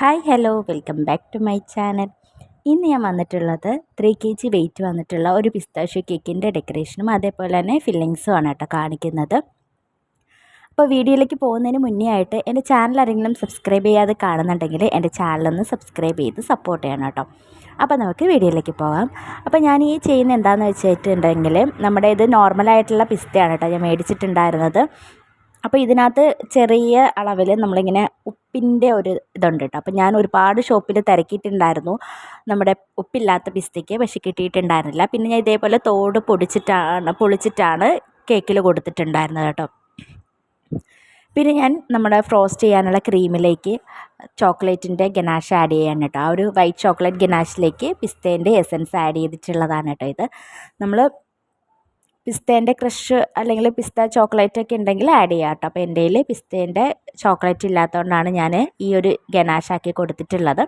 Hi hello welcome back to my channel. ഇന്ന് ഞാൻ വന്നിട്ടുള്ളത് ത്രീ കെ ജി വെയിറ്റ് വന്നിട്ടുള്ള ഒരു പിസ്താഷ്യോ കേക്കിന്റെ ഡെക്കറേഷനും അതേപോലെ തന്നെ ഫില്ലിങ്സും ആണ് കേട്ടോ കാണിക്കുന്നത്. അപ്പോൾ വീഡിയോയിലേക്ക് പോകുന്നതിന് മുന്നേ ആയിട്ട് എന്റെ ചാനൽ ആരെങ്കിലും സബ്സ്ക്രൈബ് ചെയ്യാതെ കാണുന്നുണ്ടെങ്കിൽ എന്റെ ചാനലൊന്ന് സബ്സ്ക്രൈബ് ചെയ്ത് സപ്പോർട്ട് ചെയ്യണം കേട്ടോ. അപ്പോൾ നമുക്ക് വീഡിയോയിലേക്ക് പോകാം. അപ്പോൾ ഞാൻ ഈ ചെയ്യുന്ന എന്താണെന്ന് വെച്ചിട്ടുണ്ടെങ്കിൽ നമ്മുടെ ഇത് നോർമലായിട്ടുള്ള പിസ്തയാണ് കേട്ടോ ഞാൻ മേടിച്ചിട്ടുണ്ടായിരുന്നത്. അപ്പോൾ ഇതിനകത്ത് ചെറിയ അളവിൽ നമ്മളിങ്ങനെ ഉപ്പിന്റെ ഒരു ഇതുണ്ട് കേട്ടോ അപ്പോൾ ഞാൻ ഒരുപാട് ഷോപ്പിൽ തിരക്കിയിട്ടുണ്ടായിരുന്നു. നമ്മുടെ ഉപ്പില്ലാത്ത പിസ്തയ്ക്ക് പക്ഷെ കിട്ടിയിട്ടുണ്ടായിരുന്നില്ല. പിന്നെ ഞാൻ ഇതേപോലെ തോട് പൊടിച്ചിട്ടാണ് പൊളിച്ചിട്ടാണ് കേക്കിൽ കൊടുത്തിട്ടുണ്ടായിരുന്നത് കേട്ടോ പിന്നെ ഞാൻ നമ്മുടെ ഫ്രോസ്റ്റ് ചെയ്യാനുള്ള ക്രീമിലേക്ക് ചോക്ലേറ്റിന്റെ ഗനാഷ് ആഡ് ചെയ്യാൻ കേട്ടോ ആ ഒരു വൈറ്റ് ചോക്ലേറ്റ് ഗനാഷിലേക്ക് പിസ്തേന്റെ എസൻസ് ആഡ് ചെയ്തിട്ടുള്ളതാണ് കേട്ടോ ഇത്. നമ്മൾ പിസ്തേന്റെ ക്രഷ് അല്ലെങ്കിൽ പിസ്ത ചോക്ലേറ്റ് ഒക്കെ ഉണ്ടെങ്കിൽ ആഡ് ചെയ്യാം കേട്ടോ. അപ്പോൾ എന്റെ കയ്യിൽ പിസ്തേന്റെ ചോക്ലേറ്റ് ഇല്ലാത്തതുകൊണ്ടാണ് ഞാൻ ഈ ഒരു ഗനാഷാക്കി കൊടുത്തിട്ടുള്ളത്.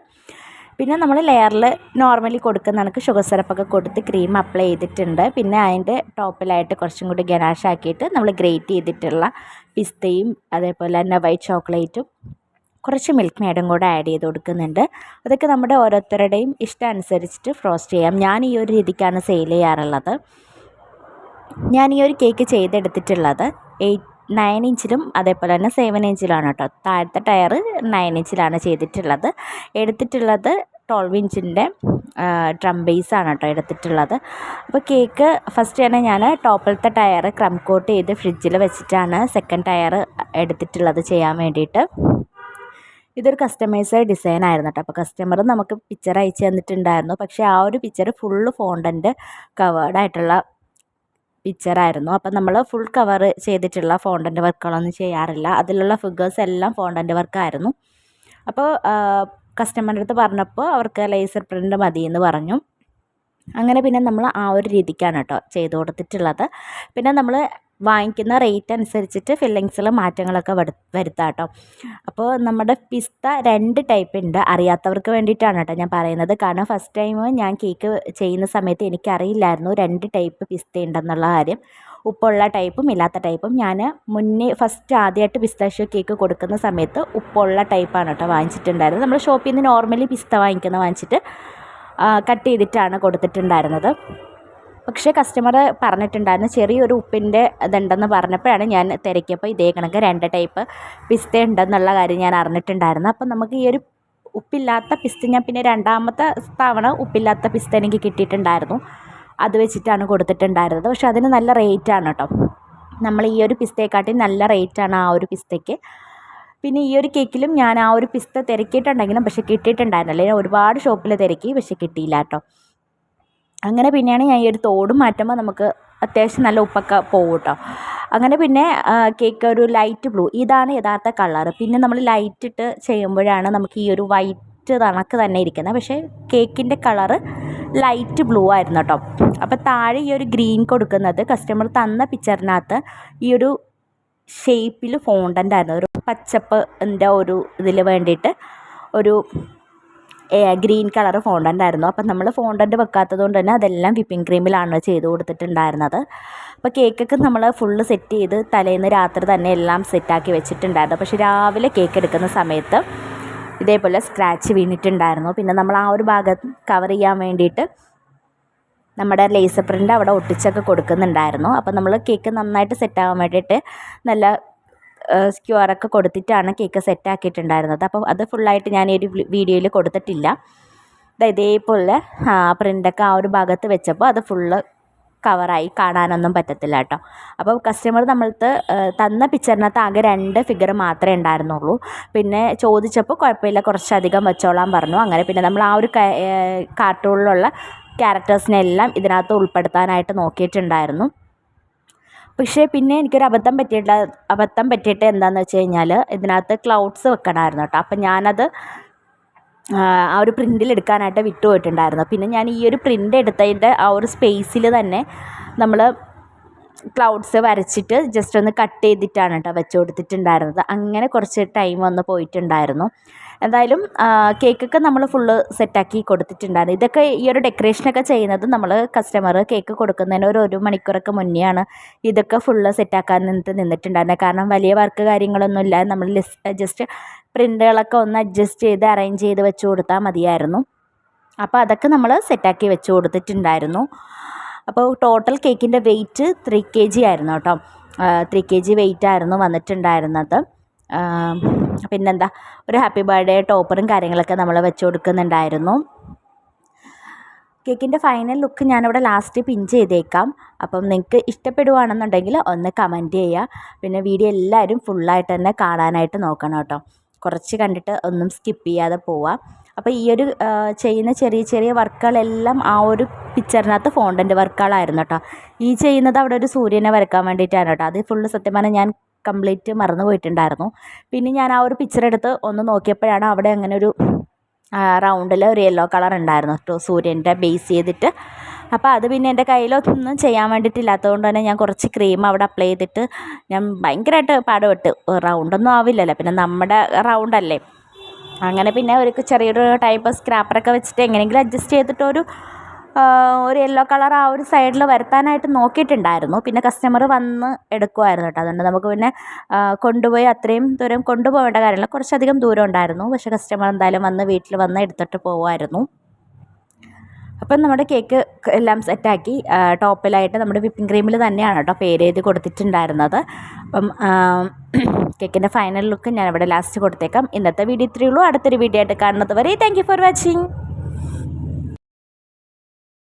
പിന്നെ നമ്മൾ ലെയറിൽ നോർമലി കൊടുക്കുന്ന കണക്ക് ഷുഗർ സിറപ്പൊക്കെ കൊടുത്ത് ക്രീം അപ്ലൈ ചെയ്തിട്ടുണ്ട്. പിന്നെ അതിന്റെ ടോപ്പിലായിട്ട് കുറച്ചും കൂടി ഗനാഷാക്കിയിട്ട് നമ്മൾ ഗ്രേറ്റ് ചെയ്തിട്ടുള്ള പിസ്തയും അതേപോലെ തന്നെ വൈറ്റ് ചോക്ലേറ്റും കുറച്ച് മിൽക്ക് മേഡും കൂടെ ആഡ് ചെയ്ത് കൊടുക്കുന്നുണ്ട്. അതൊക്കെ നമ്മുടെ ഓരോരുത്തരുടെയും ഇഷ്ടം അനുസരിച്ചിട്ട് ഫ്രോസ്റ്റ് ചെയ്യാം. ഞാൻ ഈ ഒരു രീതിക്കാണ് സെയിൽ ചെയ്യാറുള്ളത്. ഞാൻ ഈ ഒരു കേക്ക് ചെയ്തെടുത്തിട്ടുള്ളത് എയ്റ്റ് നയൻ ഇഞ്ചിലും അതേപോലെ തന്നെ സെവൻ ഇഞ്ചിലാണ് കേട്ടോ. താഴത്തെ ടയർ നയൻ ഇഞ്ചിലാണ് ചെയ്തിട്ടുള്ളത്. എടുത്തിട്ടുള്ളത് ട്വൽവ് ഇഞ്ചിന്റെ ഡ്രം ബേസാണ് കേട്ടോ എടുത്തിട്ടുള്ളത്. അപ്പോൾ കേക്ക് ഫസ്റ്റ് തന്നെ ഞാൻ ടോപ്പിലത്തെ ടയർ ക്രം കോട്ട് ചെയ്ത് ഫ്രിഡ്ജിൽ വെച്ചിട്ടാണ് സെക്കൻഡ് ടയർ എടുത്തിട്ടുള്ളത് ചെയ്യാൻ വേണ്ടിയിട്ട്. ഇതൊരു കസ്റ്റമൈസ്ഡ് ഡിസൈൻ ആയിരുന്നു കേട്ടോ. അപ്പോൾ കസ്റ്റമർ നമുക്ക് പിക്ചർ അയച്ചു തന്നിട്ടുണ്ടായിരുന്നു. പക്ഷേ ആ ഒരു പിക്ചർ ഫുള്ള് ഫോണ്ടന്റ് കവേർഡ് ആയിട്ടുള്ള പിക്ചറായിരുന്നു അപ്പം നമ്മൾ ഫുൾ കവർ ചെയ്തിട്ടുള്ള ഫോണ്ടന്റ് വർക്കുകളൊന്നും ചെയ്യാറില്ല. അതിലുള്ള ഫിഗേഴ്സ് എല്ലാം ഫോണ്ടന്റ് വർക്കായിരുന്നു അപ്പോൾ കസ്റ്റമറിന്റെ അടുത്ത് പറഞ്ഞപ്പോൾ അവർക്ക് ലേസർ പ്രിന്റ് മതി എന്ന് പറഞ്ഞു. അങ്ങനെ പിന്നെ നമ്മൾ ആ ഒരു രീതിക്കാണ് കേട്ടോ ചെയ്ത് കൊടുത്തിട്ടുള്ളത്. പിന്നെ നമ്മൾ വാങ്ങിക്കുന്ന റേറ്റ് അനുസരിച്ചിട്ട് ഫില്ലിങ്സിൽ മാറ്റങ്ങളൊക്കെ വരുത്താം കേട്ടോ അപ്പോൾ നമ്മുടെ പിസ്ത രണ്ട് ടൈപ്പ് ഉണ്ട് അറിയാത്തവർക്ക് വേണ്ടിയിട്ടാണ് കേട്ടോ ഞാൻ പറയുന്നത്. കാരണം ഫസ്റ്റ് ടൈം ഞാൻ കേക്ക് ചെയ്യുന്ന സമയത്ത് എനിക്കറിയില്ലായിരുന്നു രണ്ട് ടൈപ്പ് പിസ്ത ഉണ്ടെന്നുള്ള കാര്യം. ഉപ്പുള്ള ടൈപ്പും ഇല്ലാത്ത ടൈപ്പും ഞാൻ മുന്നേ ഫസ്റ്റ് ആദ്യമായിട്ട് പിസ്താഷ്യോ കേക്ക് കൊടുക്കുന്ന സമയത്ത് ഉപ്പുള്ള ടൈപ്പാണ് കേട്ടോ വാങ്ങിച്ചിട്ടുണ്ടായിരുന്നത്. നമ്മൾ ഷോപ്പിൽ നിന്ന് നോർമലി പിസ്ത വാങ്ങിക്കുന്ന വാങ്ങിച്ചിട്ട് കട്ട് ചെയ്തിട്ടാണ് കൊടുത്തിട്ടുണ്ടായിരുന്നത്. പക്ഷേ കസ്റ്റമർ പറഞ്ഞിട്ടുണ്ടായിരുന്നു ചെറിയൊരു ഉപ്പിന്റെ ഇതുണ്ടെന്ന് പറഞ്ഞപ്പോഴാണ് ഞാൻ തിരക്കിയപ്പോൾ ഇതേ കണക്ക് രണ്ട് ടൈപ്പ് പിസ്ത ഉണ്ടെന്നുള്ള കാര്യം ഞാൻ അറിഞ്ഞിട്ടുണ്ടായിരുന്നു. അപ്പം നമുക്ക് ഈ ഒരു ഉപ്പില്ലാത്ത പിസ്ത ഞാൻ പിന്നെ രണ്ടാമത്തെ തവണ ഉപ്പില്ലാത്ത പിസ്ത എനിക്ക് കിട്ടിയിട്ടുണ്ടായിരുന്നു. അത് വെച്ചിട്ടാണ് കൊടുത്തിട്ടുണ്ടായിരുന്നത്. പക്ഷെ അതിന് നല്ല റേറ്റാണ് കേട്ടോ. നമ്മൾ ഈ ഒരു പിസ്തയെക്കാട്ടി നല്ല റേറ്റാണ് ആ ഒരു പിസ്തയ്ക്ക് പിന്നെ ഈ ഒരു കേക്കിലും ഞാൻ ആ ഒരു പിസ്ത തിരക്കിയിട്ടുണ്ടെങ്കിലും പക്ഷെ കിട്ടിയിട്ടുണ്ടായിരുന്നില്ല. ഞാൻ ഒരുപാട് ഷോപ്പിൽ തിരക്കി പക്ഷെ കിട്ടിയില്ല കേട്ടോ. അങ്ങനെ പിന്നെയാണ് ഞാൻ ഈ ഒരു തോട് മാറ്റുമ്പോൾ നമുക്ക് അത്യാവശ്യം നല്ല ഉപ്പൊക്കെ പോകും കേട്ടോ അങ്ങനെ പിന്നെ കേക്ക് ഒരു ലൈറ്റ് ബ്ലൂ ഇതാണ് യഥാർത്ഥ കളർ പിന്നെ നമ്മൾ ലൈറ്റ് ഇട്ട് ചെയ്യുമ്പോഴാണ് നമുക്ക് ഈ ഒരു വൈറ്റ് കണക്ക് തന്നെ ഇരിക്കുന്നത്. പക്ഷേ കേക്കിന്റെ കളറ് ലൈറ്റ് ബ്ലൂ ആയിരുന്നു കേട്ടോ. അപ്പോൾ താഴെ ഈ ഒരു ഗ്രീൻ കൊടുക്കുന്നത് കസ്റ്റമർ തന്ന പിക്ചറിനകത്ത് ഈ ഒരു ഷേപ്പിൽ ഫോണ്ടന്റ് ആയിരുന്നു. ഒരു പച്ചപ്പ് പച്ചപ്പിന്റെ ഒരു ഇതിൽ വേണ്ടിയിട്ട് ഒരു ഗ്രീൻ കളർ ഫോണ്ടന്റ് ആയിരുന്നു. അപ്പം നമ്മൾ ഫോണ്ടന്റ് വെക്കാത്തത് കൊണ്ട് തന്നെ അതെല്ലാം വിപ്പിംഗ് ക്രീമിലാണ് ചെയ്ത് കൊടുത്തിട്ടുണ്ടായിരുന്നത്. അപ്പോൾ കേക്കൊക്കെ നമ്മൾ ഫുള്ള് സെറ്റ് ചെയ്ത് തലേന്ന് രാത്രി തന്നെ എല്ലാം സെറ്റാക്കി വെച്ചിട്ടുണ്ടായിരുന്നു. പക്ഷേ രാവിലെ കേക്ക് എടുക്കുന്ന സമയത്ത് ഇതേപോലെ സ്ക്രാച്ച് വീണിട്ടുണ്ടായിരുന്നു. പിന്നെ നമ്മൾ ആ ഒരു ഭാഗം കവർ ചെയ്യാൻ വേണ്ടിയിട്ട് നമ്മുടെ ലേസർ പ്രിന്റ് അവിടെ ഒട്ടിച്ചൊക്കെ കൊടുക്കുന്നുണ്ടായിരുന്നു. അപ്പോൾ നമ്മൾ കേക്ക് നന്നായിട്ട് സെറ്റാകാൻ വേണ്ടിയിട്ട് നല്ല സ്ക്യൂറൊക്കെ കൊടുത്തിട്ടാണ് കേക്ക് സെറ്റ് ആക്കിയിട്ടുണ്ടായിരുന്നത്. അപ്പോൾ അത് ഫുള്ളായിട്ട് ഞാൻ ഈ ഒരു വീഡിയോയിൽ കൊടുത്തിട്ടില്ല. ഇതേപോലെ പ്രിന്റൊക്കെ ആ ഒരു ഭാഗത്ത് വെച്ചപ്പോൾ അത് ഫുള്ള് കവറായി കാണാനൊന്നും പറ്റത്തില്ല കേട്ടോ. അപ്പോൾ കസ്റ്റമർ നമ്മൾക്ക് തന്ന പിക്ചറിനകത്ത് ആകെ രണ്ട് ഫിഗർ മാത്രമേ ഉണ്ടായിരുന്നുള്ളൂ. പിന്നെ ചോദിച്ചപ്പോൾ കുഴപ്പമില്ല കുറച്ചധികം വെച്ചോളാൻ പറഞ്ഞു. അങ്ങനെ പിന്നെ നമ്മൾ ആ ഒരു കാർട്ടൂണിലുള്ള ക്യാരക്ടേഴ്സിനെല്ലാം ഇതിനകത്ത് ഉൾപ്പെടുത്താനായിട്ട് നോക്കിയിട്ടുണ്ടായിരുന്നു. പക്ഷേ പിന്നെ എനിക്കൊരു അബദ്ധം പറ്റിയിട്ട് അബദ്ധം പറ്റിയിട്ട് എന്താണെന്ന് വെച്ച് കഴിഞ്ഞാൽ ഇതിനകത്ത് ക്ലൗഡ്സ് വെക്കണമായിരുന്നു കേട്ടോ. അപ്പം ഞാനത് ആ ഒരു പ്രിന്റിൽ എടുക്കാനായിട്ട് വിട്ടുപോയിട്ടുണ്ടായിരുന്നു. പിന്നെ ഞാൻ ഈ ഒരു പ്രിന്റ് എടുത്തതിന്റെ ആ ഒരു സ്പേസിൽ തന്നെ നമ്മൾ ക്ലൗഡ്സ് വരച്ചിട്ട് ജസ്റ്റ് ഒന്ന് കട്ട് ചെയ്തിട്ടാണ് കേട്ടോ വെച്ച് കൊടുത്തിട്ടുണ്ടായിരുന്നത് അങ്ങനെ കുറച്ച് ടൈം വന്ന് പോയിട്ടുണ്ടായിരുന്നു. എന്തായാലും കേക്കൊക്കെ നമ്മൾ ഫുള്ള് സെറ്റാക്കി കൊടുത്തിട്ടുണ്ടായിരുന്നു. ഇതൊക്കെ ഈ ഒരു ഡെക്കറേഷനൊക്കെ ചെയ്യുന്നത് നമ്മൾ കസ്റ്റമർ കേക്ക് കൊടുക്കുന്നതിന് ഒരു ഒരു മണിക്കൂറൊക്കെ മുന്നെയാണ് ഇതൊക്കെ ഫുള്ള് സെറ്റാക്കാൻ നിന്നിട്ട് നിന്നിട്ടുണ്ടായിരുന്നത്. കാരണം വലിയ വർക്ക് കാര്യങ്ങളൊന്നും ഇല്ല നമ്മൾ ജസ്റ്റ് പ്രിന്റുകളൊക്കെ ഒന്ന് അഡ്ജസ്റ്റ് ചെയ്ത് അറേഞ്ച് ചെയ്ത് വെച്ച് കൊടുത്താൽ മതിയായിരുന്നു. അപ്പോൾ അതൊക്കെ നമ്മൾ സെറ്റാക്കി വെച്ച് കൊടുത്തിട്ടുണ്ടായിരുന്നു. അപ്പോൾ ടോട്ടൽ കേക്കിന്റെ വെയിറ്റ് ത്രീ കെ ജി ആയിരുന്നു കേട്ടോ. ത്രീ കെ ജി വെയിറ്റ് ആയിരുന്നു വന്നിട്ടുണ്ടായിരുന്നത്. പിന്നെന്താ ഒരു ഹാപ്പി ബർത്ത്ഡേ ടോപ്പറും കാര്യങ്ങളൊക്കെ നമ്മൾ വെച്ച് കൊടുക്കുന്നുണ്ടായിരുന്നു. കേക്കിന്റെ ഫൈനൽ ലുക്ക് ഞാനിവിടെ ലാസ്റ്റ് പിൻ ചെയ്തേക്കാം. അപ്പം നിങ്ങൾക്ക് ഇഷ്ടപ്പെടുവാണെന്നുണ്ടെങ്കിൽ ഒന്ന് കമന്റ് ചെയ്യുക. പിന്നെ വീഡിയോ എല്ലാവരും ഫുള്ളായിട്ട് തന്നെ കാണാനായിട്ട് നോക്കണം കേട്ടോ. കുറച്ച് കണ്ടിട്ട് ഒന്നും സ്കിപ്പ് ചെയ്യാതെ പോവുക അപ്പോൾ ഈ ഒരു ചെയ്യുന്ന ചെറിയ ചെറിയ വർക്കുകളെല്ലാം ആ ഒരു പിക്ചറിനകത്ത് ഫോണ്ടന്റ് വർക്കുകളായിരുന്നു കേട്ടോ ഈ ചെയ്യുന്നത് അവിടെ ഒരു സൂര്യനെ വരയ്ക്കാൻ വേണ്ടിയിട്ടാണ് കേട്ടോ അത് ഫുൾ സത്യം പറഞ്ഞാൽ ഞാൻ കംപ്ലീറ്റ് മറന്നു പോയിട്ടുണ്ടായിരുന്നു. പിന്നെ ഞാൻ ആ ഒരു പിക്ചർ എടുത്ത് ഒന്ന് നോക്കിയപ്പോഴാണ് അവിടെ അങ്ങനെ ഒരു റൗണ്ടിൽ ഒരു യെല്ലോ കളർ ഉണ്ടായിരുന്നു കേട്ടോ സൂര്യന്റെ ബേസ് ചെയ്തിട്ട്. അപ്പോൾ അത് പിന്നെ എന്റെ കയ്യിലൊന്നും ചെയ്യാൻ വേണ്ടിയിട്ടില്ലാത്തതുകൊണ്ട് തന്നെ ഞാൻ കുറച്ച് ക്രീം അവിടെ അപ്ലൈ ചെയ്തിട്ട് ഞാൻ ഭയങ്കരമായിട്ട് പാടുപെട്ട്. റൗണ്ടൊന്നും ആവില്ലല്ലോ. പിന്നെ നമ്മുടെ റൗണ്ടല്ലേ അങ്ങനെ പിന്നെ ഒരു ചെറിയൊരു ടൈപ്പ് സ്ക്രാപ്പറൊക്കെ വെച്ചിട്ട് എങ്ങനെയെങ്കിലും അഡ്ജസ്റ്റ് ചെയ്തിട്ട് ഒരു ഒരു യെല്ലോ കളർ ആ ഒരു സൈഡിൽ വരുത്താനായിട്ട് നോക്കിയിട്ടുണ്ടായിരുന്നു. പിന്നെ കസ്റ്റമർ വന്ന് എടുക്കുമായിരുന്നു കേട്ടോ. അതുകൊണ്ട് നമുക്ക് പിന്നെ കൊണ്ടുപോയി അത്രയും ദൂരം കൊണ്ടുപോകേണ്ട കാര്യമില്ല. കുറച്ചധികം ദൂരം ഉണ്ടായിരുന്നു. പക്ഷേ കസ്റ്റമർ എന്തായാലും വന്ന് വീട്ടിൽ വന്ന് എടുത്തിട്ട് പോകുമായിരുന്നു അപ്പം നമ്മുടെ കേക്ക് എല്ലാം സെറ്റാക്കി ടോപ്പിലായിട്ട് നമ്മുടെ വിപ്പിംഗ് ക്രീമിൽ തന്നെയാണ് കേട്ടോ പേര് എഴുതി കൊടുത്തിട്ടുണ്ടായിരുന്നത്. അപ്പം കേക്കിന്റെ ഫൈനൽ ലുക്ക് ഞാൻ ഇവിടെ ലാസ്റ്റ് കൊടുത്തേക്കാം. ഇന്നത്തെ വീഡിയോ ഇത്രയേ ഉള്ളൂ. അടുത്തൊരു വീഡിയോ ആയിട്ട് കാണുന്നത് വരെ താങ്ക് ഫോർ വാച്ചിങ്